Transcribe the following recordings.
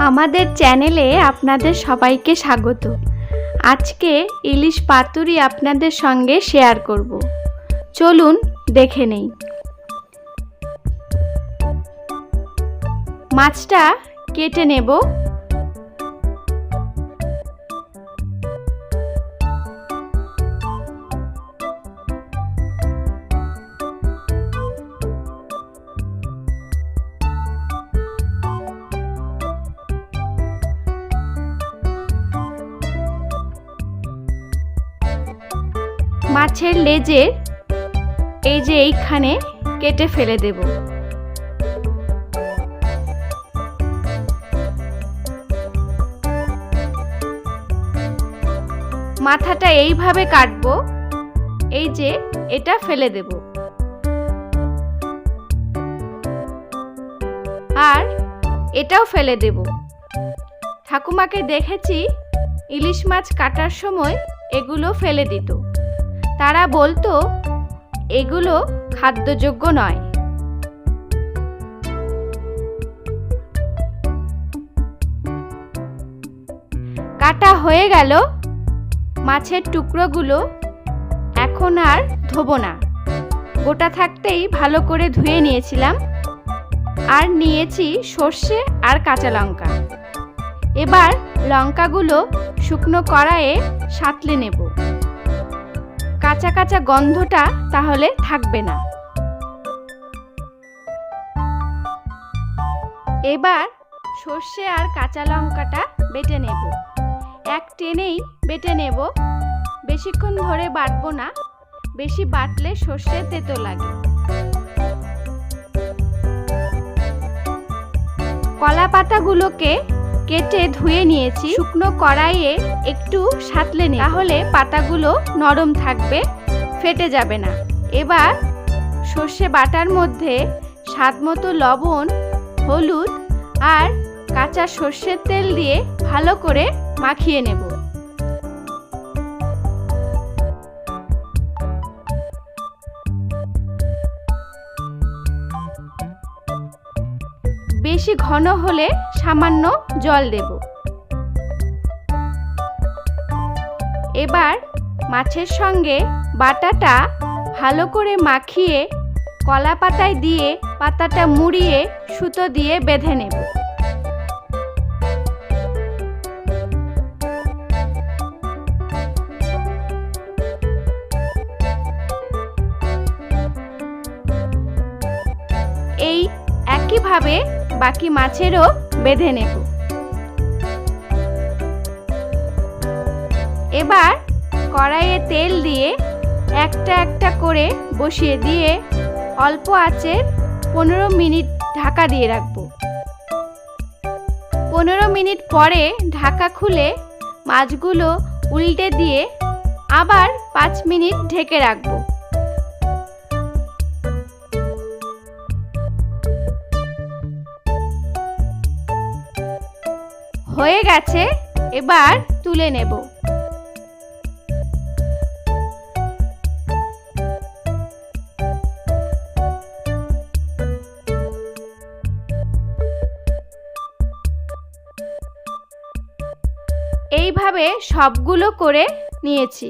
আমাদের চ্যানেলে আপনাদের সবাইকে স্বাগত। আজকে ইলিশ পাতুরি আপনাদের সঙ্গে শেয়ার করব। চলুন দেখে নেই। মাছটা কেটে নেব। মাছের লেজের এই যে এইখানে কেটে ফেলে দেব। মাথাটা এইভাবে কাটবো, এই যে এটা ফেলে দেব। আর এটাও ফেলে দেব। ঠাকুমাকে দেখেছি, ইলিশ মাছ কাটার সময় এগুলো ফেলে দিত। তারা বলতো, এগুলো খাদ্যযোগ্য নয়। কাটা হয়ে গেল, মাছের টুকরোগুলো এখন আর ধোবো না। গোটা থাকতেই ভালো করে ধুয়ে নিয়েছিলাম, আর নিয়েছি সর্ষে আর কাঁচা লঙ্কা। এবার লঙ্কাগুলো শুকনো কড়াইয়ে সাঁতলে নেব। কাঁচা কাঁচা গন্ধটা তাহলে থাকবে না। এবার সর্ষে আর কাঁচা লঙ্কাটা বেটে নেব। এক টেনেই বেটে নেব। বেশিক্ষণ ধরে বাটবো না। বেশি বাটলে সর্ষে তেতো লাগে। কলা পাতাগুলোকে কেটে ধুয়ে নিয়েছি। শুকনো কড়াইয়ে একটু সাতলে নিই তাহলে পাতাগুলো নরম থাকবে, ফেটে যাবে না। এবার সর্ষে বাটার মধ্যে স্বাদ মতো লবণ, হলুদ আর কাঁচা সর্ষের তেল দিয়ে ভালো করে মাখিয়ে নেব। বেশি ঘন হলে সামান্য জল দেব। এবার মাছের সঙ্গে বাটাটা ভালো করে মাখিয়ে কলা পাতায় দিয়ে পাতাটা মুড়িয়ে সুতো দিয়ে বেঁধে নেব। এই একইভাবে বাকি মাছেরও বেঁধে নেব। এবার কড়াইয়ে তেল দিয়ে একটা একটা করে বসিয়ে দিয়ে অল্প আঁচে পনেরো মিনিট ঢাকা দিয়ে রাখব। পনেরো মিনিট পরে ঢাকা খুলে মাছগুলো উল্টে দিয়ে আবার পাঁচ মিনিট ঢেকে রাখব। হয়ে গেছে, এবার তুলে নেব। এইভাবে সবগুলো করে নিয়েছি।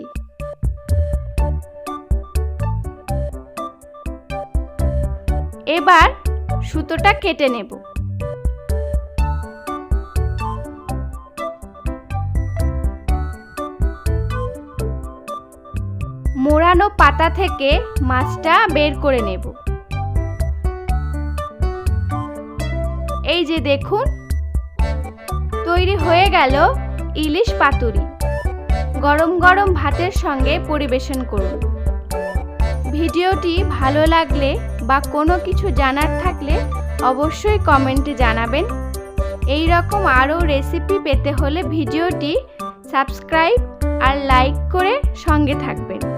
এবার সুতোটা কেটে নেব। মোড়ানো পাতা থেকে মাছটা বের করে নেব। এই যে দেখুন, তৈরি হয়ে গেল ইলিশ পাতুরি। গরম গরম ভাতের সঙ্গে পরিবেশন করুন। ভিডিওটি ভালো লাগলে বা কোনো কিছু জানার থাকলে অবশ্যই কমেন্টে জানাবেন। এই রকম আরও রেসিপি পেতে হলে ভিডিওটি সাবস্ক্রাইব আর লাইক করে সঙ্গে থাকবেন।